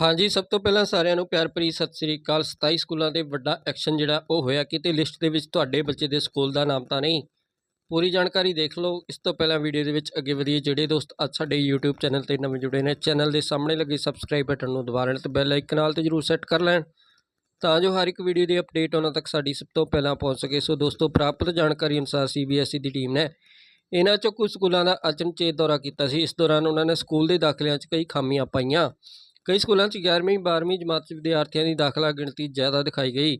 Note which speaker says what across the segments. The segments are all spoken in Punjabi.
Speaker 1: ਹਾਂਜੀ, ਸਭ ਤੋਂ ਪਹਿਲਾਂ ਸਾਰਿਆਂ ਨੂੰ ਪਿਆਰ ਭਰੀ ਸਤਿ ਸ੍ਰੀ ਅਕਾਲ। 27 ਸਕੂਲਾਂ ਦੇ ਵੱਡਾ ਐਕਸ਼ਨ ਜਿਹੜਾ ਉਹ ਹੋਇਆ ਕਿਤੇ ਲਿਸਟ ਦੇ ਵਿੱਚ ਤੁਹਾਡੇ ਬੱਚੇ ਦੇ ਸਕੂਲ ਦਾ ਨਾਮ ਤਾਂ ਨਹੀਂ। ਪੂਰੀ ਜਾਣਕਾਰੀ ਦੇਖ ਲਓ। ਇਸ ਤੋਂ ਪਹਿਲਾਂ ਵੀਡੀਓ ਦੇ ਵਿੱਚ ਅੱਗੇ ਵਧੀਏ ਜਿਹੜੇ ਦੋਸਤ ਅੱਜ ਸਾਡੇ YouTube ਚੈਨਲ ਤੇ ਨਵੇਂ ਜੁੜੇ ਨੇ, ਚੈਨਲ ਦੇ ਸਾਹਮਣੇ ਲੱਗੇ ਸਬਸਕ੍ਰਾਈਬ ਬਟਨ ਨੂੰ ਦਬਾ ਲੈਣ ਤੇ ਬੈਲ ਆਈਕਨ ਨਾਲ ਤੇ ਜਰੂਰ ਸੈੱਟ ਕਰ ਲੈਣ। ਤਾਂ ਜੋ ਹਰ ਇੱਕ ਵੀਡੀਓ ਦੀ ਅਪਡੇਟ ਉਹਨਾਂ ਤੱਕ ਸਾਡੀ ਸਭ ਤੋਂ ਪਹਿਲਾਂ ਪਹੁੰਚ ਸਕੇ। ਸੋ ਦੋਸਤੋ, ਪ੍ਰਾਪਤ ਜਾਣਕਾਰੀ ਅਨੁਸਾਰ CBSE ਦੀ ਟੀਮ ਨੇ ਇਹਨਾਂ ਚੋਂ ਕੁਝ ਸਕੂਲਾਂ ਦਾ ਅਚਨਚੇਤ ਦੌਰਾ ਕੀਤਾ ਸੀ। ਇਸ ਦੌਰਾਨ ਉਹਨਾਂ ਨੇ ਸਕੂਲ ਦੇ ਦਾਖਲਿਆਂ 'ਚ ਕਈ ਖਾਮੀਆਂ ਪਾਈਆਂ। ਕਈ ਸਕੂਲਾਂ 'ਚ 11ਵੀਂ 12ਵੀਂ ਜਮਾਤ 'ਚ ਵਿਦਿਆਰਥੀਆਂ ਦੀ ਦਾਖਲਾ ਗਿਣਤੀ ਜ਼ਿਆਦਾ ਦਿਖਾਈ ਗਈ।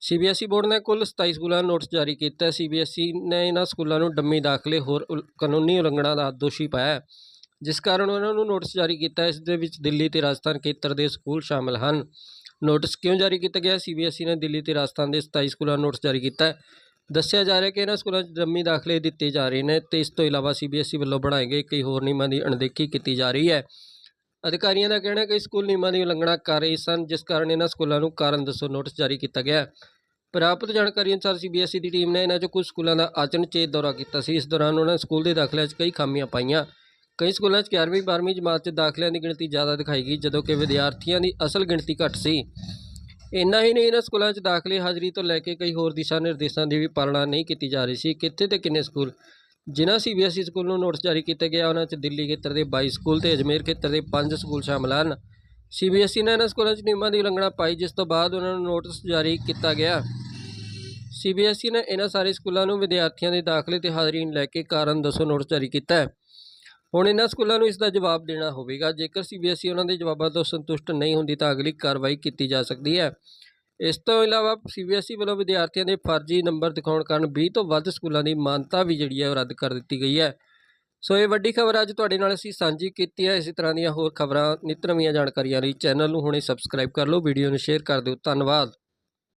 Speaker 1: ਸੀਬੀਐਸਈ ਬੋਰਡ ਨੇ ਕੁੱਲ 27 ਸਕੂਲਾਂ ਨੂੰ ਨੋਟਿਸ ਜਾਰੀ ਕੀਤਾ। ਸੀਬੀਐਸਈ ਨੇ ਇਹਨਾਂ ਸਕੂਲਾਂ ਨੂੰ ਡੰਮੀ ਦਾਖਲੇ ਹੋਰ ਉਲ- ਕਾਨੂੰਨੀ ਉਲੰਘਣਾ ਦਾ ਦੋਸ਼ੀ ਪਾਇਆ ਜਿਸ ਕਾਰਨ ਉਹਨਾਂ ਨੂੰ ਨੋਟਿਸ ਜਾਰੀ ਕੀਤਾ। ਇਸ ਦੇ ਵਿੱਚ ਦਿੱਲੀ ਤੇ ਰਾਜਸਥਾਨ ਖੇਤਰ ਦੇ ਸਕੂਲ ਸ਼ਾਮਲ ਹਨ। ਨੋਟਿਸ ਕਿਉਂ ਜਾਰੀ ਕੀਤਾ ਗਿਆ? ਸੀਬੀਐਸਈ ਨੇ ਦਿੱਲੀ ਤੇ ਰਾਜਸਥਾਨ ਦੇ 27 ਸਕੂਲਾਂ ਨੂੰ ਨੋਟਿਸ ਜਾਰੀ ਕੀਤਾ। ਹੈ। ਦੱਸਿਆ ਜਾ ਰਿਹਾ ਹੈ ਕਿ ਇਹਨਾਂ ਸਕੂਲਾਂ 'ਚ ਡੰਮੀ ਦਾਖਲੇ ਦਿੱਤੇ ਜਾ ਰਹੇ ਨੇ ਤੇ ਇਸ ਤੋਂ ਇਲਾਵਾ ਸੀਬੀਐਸਈ ਵੱਲੋਂ ਬਣਾਏ ਗਏ ਕਈ ਹੋਰ ਨਿਯਮਾਂ ਦੀ ਅਣਦੇਖੀ ਕੀਤੀ ਜਾ ਰਹੀ ਹੈ। ਅਧਿਕਾਰੀਆਂ ਦਾ ਕਹਿਣਾ ਹੈ ਕਿ ਸਕੂਲ ਨਿਯਮਾਂ ਦੀ ਉਲੰਘਣਾ ਕਰ ਰਹੇ ਸਨ, ਜਿਸ ਕਾਰਨ ਇਹਨਾਂ ਸਕੂਲਾਂ ਨੂੰ ਕਾਰਨ ਦੱਸੋ ਨੋਟਿਸ ਜਾਰੀ ਕੀਤਾ ਗਿਆ ਹੈ। ਪ੍ਰਾਪਤ ਜਾਣਕਾਰੀ ਅਨੁਸਾਰ ਸੀਬੀਐਸਈ ਦੀ ਟੀਮ ਨੇ ਇਹਨਾਂ 'ਚੋਂ ਕੁਝ ਸਕੂਲਾਂ ਦਾ ਅਚਨਚੇਤ ਦੌਰਾ ਕੀਤਾ ਸੀ। ਇਸ ਦੌਰਾਨ ਉਹਨਾਂ ਨੇ ਸਕੂਲ ਦੇ ਦਾਖਲਿਆਂ 'ਚ ਕਈ ਖਾਮੀਆਂ ਪਾਈਆਂ। ਕਈ ਸਕੂਲਾਂ 'ਚ 11ਵੀਂ 12ਵੀਂ ਜਮਾਤ 'ਚ ਦਾਖਲਿਆਂ ਦੀ ਗਿਣਤੀ ਜ਼ਿਆਦਾ ਦਿਖਾਈ ਗਈ, ਜਦੋਂ ਕਿ ਵਿਦਿਆਰਥੀਆਂ ਦੀ ਅਸਲ ਗਿਣਤੀ ਘੱਟ ਸੀ। ਇੰਨਾ ਹੀ ਨਹੀਂ, ਇਹਨਾਂ ਸਕੂਲਾਂ 'ਚ ਦਾਖਲੇ ਹਾਜ਼ਰੀ ਤੋਂ ਲੈ ਕੇ ਕਈ ਹੋਰ ਦਿਸ਼ਾ ਨਿਰਦੇਸ਼ਾਂ ਦੀ ਵੀ ਪਾਲਣਾ ਨਹੀਂ ਕੀਤੀ ਜਾ ਰਹੀ ਸੀ। ਕਿੱਥੇ ਤੇ ਕਿੰਨੇ ਸਕੂਲ ਜਿਨ੍ਹਾਂ ਸੀਬੀਐਸਈ ਸਕੂਲ ਨੂੰ ਨੋਟਿਸ ਜਾਰੀ ਕੀਤਾ ਗਿਆ ਉਹਨਾਂ 'ਚ ਦਿੱਲੀ ਖੇਤਰ ਦੇ 22 ਸਕੂਲ ਤੇ ਅਜਮੇਰ ਖੇਤਰ ਦੇ 5 ਸਕੂਲ ਸ਼ਾਮਲ ਹਨ। ਸੀਬੀਐਸਈ ਨੇ ਇਹਨਾਂ ਸਕੂਲਾਂ 'ਚ ਨਿਯਮਾਂ ਦੀ ਉਲੰਘਣਾ ਪਾਈ, ਜਿਸ ਤੋਂ ਬਾਅਦ ਉਹਨਾਂ ਨੂੰ ਨੋਟਿਸ ਜਾਰੀ ਕੀਤਾ ਗਿਆ। ਸੀਬੀਐਸਈ ਨੇ ਇਹਨਾਂ ਸਾਰੇ ਸਕੂਲਾਂ ਨੂੰ ਵਿਦਿਆਰਥੀਆਂ ਦੇ ਦਾਖਲੇ ਤੇ ਹਾਜ਼ਰੀ ਨੂੰ ਲੈ ਕੇ ਕਾਰਨ ਦੱਸੋ ਨੋਟਿਸ ਜਾਰੀ ਕੀਤਾ ਹੈ। ਹੁਣ ਇਹਨਾਂ ਸਕੂਲਾਂ ਨੂੰ ਇਸ ਦਾ ਜਵਾਬ ਦੇਣਾ ਹੋਵੇਗਾ। ਜੇਕਰ ਸੀਬੀਐਸਈ ਉਹਨਾਂ ਦੇ ਜਵਾਬਾਂ ਤੋਂ ਸੰਤੁਸ਼ਟ ਨਹੀਂ ਹੁੰਦੀ, ਤਾਂ ਅਗਲੀ ਕਾਰਵਾਈ ਕੀਤੀ ਜਾ ਸਕਦੀ ਹੈ। ਇਸ ਤੋਂ ਇਲਾਵਾ ਸੀਬੀਐਸਈ ਵੱਲੋਂ ਵਿਦਿਆਰਥੀਆਂ ਦੇ ਫਰਜ਼ੀ ਨੰਬਰ ਦਿਖਾਉਣ ਕਾਰਨ 20 ਤੋਂ ਵੱਧ ਸਕੂਲਾਂ ਦੀ ਮਾਨਤਾ ਵੀ ਜਿਹੜੀ ਹੈ ਉਹ ਰੱਦ ਕਰ ਦਿੱਤੀ ਗਈ ਹੈ। ਸੋ ਇਹ ਵੱਡੀ ਖਬਰ ਅੱਜ ਤੁਹਾਡੇ ਨਾਲ ਅਸੀਂ ਸਾਂਝੀ ਕੀਤੀ ਹੈ। ਇਸੇ ਤਰ੍ਹਾਂ ਦੀਆਂ ਹੋਰ ਖਬਰਾਂ, ਨਿਤ ਨਵੀਆਂ ਜਾਣਕਾਰੀਆਂ ਲਈ ਚੈਨਲ ਨੂੰ ਹੁਣੇ ਸਬਸਕ੍ਰਾਈਬ ਕਰ ਲਓ, ਵੀਡੀਓ ਨੂੰ ਸ਼ੇਅਰ ਕਰ ਦਿਓ। ਧੰਨਵਾਦ।